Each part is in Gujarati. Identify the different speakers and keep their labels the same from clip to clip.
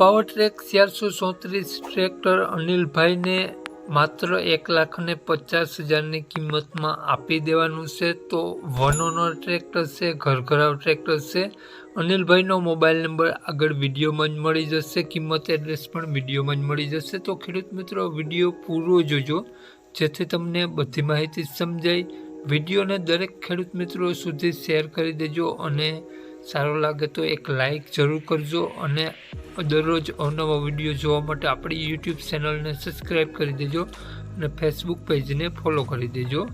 Speaker 1: પાવર ટ્રેક ચારસો ચોત્રીસ ટ્રેક્ટર અનિલભાઈને માત્ર એક લાખ ને પચાસ હજારની કિંમતમાં આપી દેવાનું છે. તો વન ઓનર ટ્રેક્ટર છે, ઘરઘરાવ ટ્રેક્ટર છે. અનિલભાઈનો મોબાઈલ નંબર આગળ વિડીયોમાં જ મળી જશે. કિંમત એડ્રેસ પણ વિડીયોમાં જ મળી જશે. તો ખેડૂત મિત્રો, વીડિયો પૂરો જોજો, જેથી તમને બધી માહિતી સમજાય. વિડીયોને દરેક ખેડૂત મિત્રો સુધી શેર કરી દેજો અને સારો લાગે તો એક લાઈક જરૂર કરજો અને દરરોજ અવનવા વીડિયો જોવા માટે આપણી યુટ્યુબ ચેનલને સબસ્ક્રાઈબ કરી દેજો અને ફેસબુક પેજને ફોલો કરી દેજો.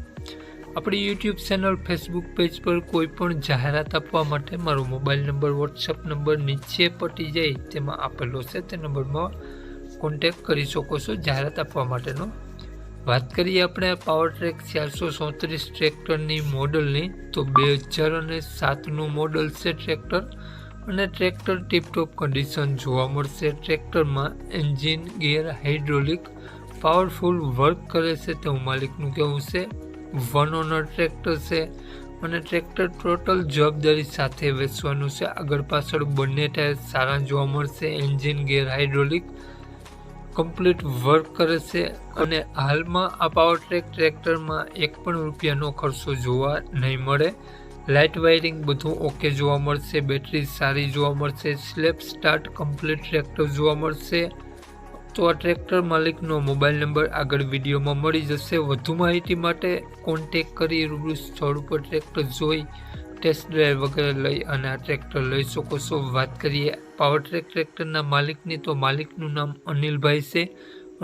Speaker 1: આપણી યુટ્યુબ ચેનલ ફેસબુક પેજ પર કોઈ પણ જાહેરાત આપવા માટે મારો મોબાઈલ નંબર વોટ્સઅપ નંબર નીચે પટી જાય તેમાં આપેલો છે તે નંબરમાં કોન્ટેક કરી શકો છો જાહેરાત આપવા માટેનો. વાત કરીએ આપણે પાવર ટ્રેક ચારસો ચોત્રીસ ટ્રેક્ટરની મોડલની તો બે હજાર અને સાતનું મોડલ છે ટ્રેક્ટર અને ટ્રેક્ટર ટીપટોપ કન્ડિશન જોવા મળશે. ટ્રેક્ટરમાં engine gear hydraulic powerful work કરે છે. તેવું માલિકનું કહેવું છે વન ઓનર ટ્રેક્ટર છે. અને ટ્રેક્ટર ટોટલ જવાબદારી સાથે વેચવાનું છે. આગળ પાછળ બંને ટાયર સારા જોવા મળશે. Engine gear hydraulic complete work કરે છે. અને હાલમાં આ પાવર ટ્રેક ટ્રેક્ટરમાં એક પણ રૂપિયાનો ખર્ચો જોવા નહીં મળે. લાઇટ વાયરિંગ બધું ઓકે જોવા મળશે, બેટરી સારી જોવા મળશે સ્લેપ સ્ટાર્ટ કમ્પ્લીટ ટ્રેક્ટર જોવા મળશે. તો આ ટ્રેક્ટર માલિકનો મોબાઈલ નંબર આગળ વિડીયોમાં મળી જશે. વધુ માહિતી માટે કોન્ટેક કરી રૂબરૂ સ્થળ ઉપર ટ્રેક્ટર જોઈ ટેસ્ટ ડ્રાઈવ વગેરે લઈ અને આ ટ્રેક્ટર લઈ શકો છો. વાત કરીએ પાવર ટ્રેક ટ્રેક્ટરના માલિકની, તો માલિકનું નામ અનિલભાઈ છે.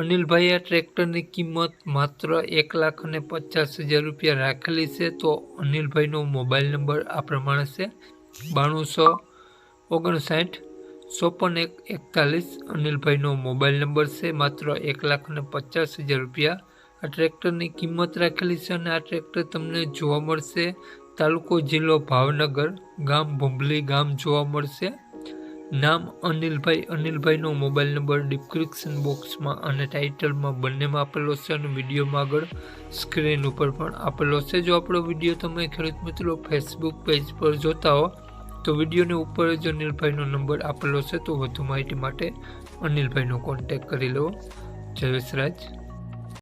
Speaker 1: અનિલભાઈ આ ટ્રેક્ટરની કિંમત માત્ર એક લાખ અને પચાસ હજાર રૂપિયા રાખેલી છે, તો અનિલભાઈનો મોબાઈલ નંબર આ પ્રમાણે છે. બાણુંસો ઓગણસાઠ, ચોપન એક એકતાલીસ, અનિલભાઈનો મોબાઈલ નંબર છે, માત્ર એક લાખ અને પચાસ હજાર રૂપિયા. આ ટ્રેક્ટરની કિંમત રાખેલી છે અને આ ટ્રેક્ટર તમને જોવા મળશે. તાલુકો જિલ્લો ભાવનગર, ગામ ભુંબલી ગામ જોવા મળશે. નામ અનિલભાઈ. અનિલભાઈનો મોબાઈલ નંબર ડિસ્ક્રિપ્શન બોક્સમાં અને ટાઇટલમાં બંનેમાં આપેલો છે અને વિડીયોમાં આગળ સ્ક્રીન ઉપર પણ આપેલો છે. જો આપણો વીડિયો તમે ખેડૂત મિત્રો ફેસબુક પેજ પર જોતા હો, તો વિડીયોની ઉપર જ અનિલભાઈનો નંબર આપેલો છે. તો વધુ માહિતી માટે અનિલભાઈનો કોન્ટેક કરી લો. જય વિસરાજ.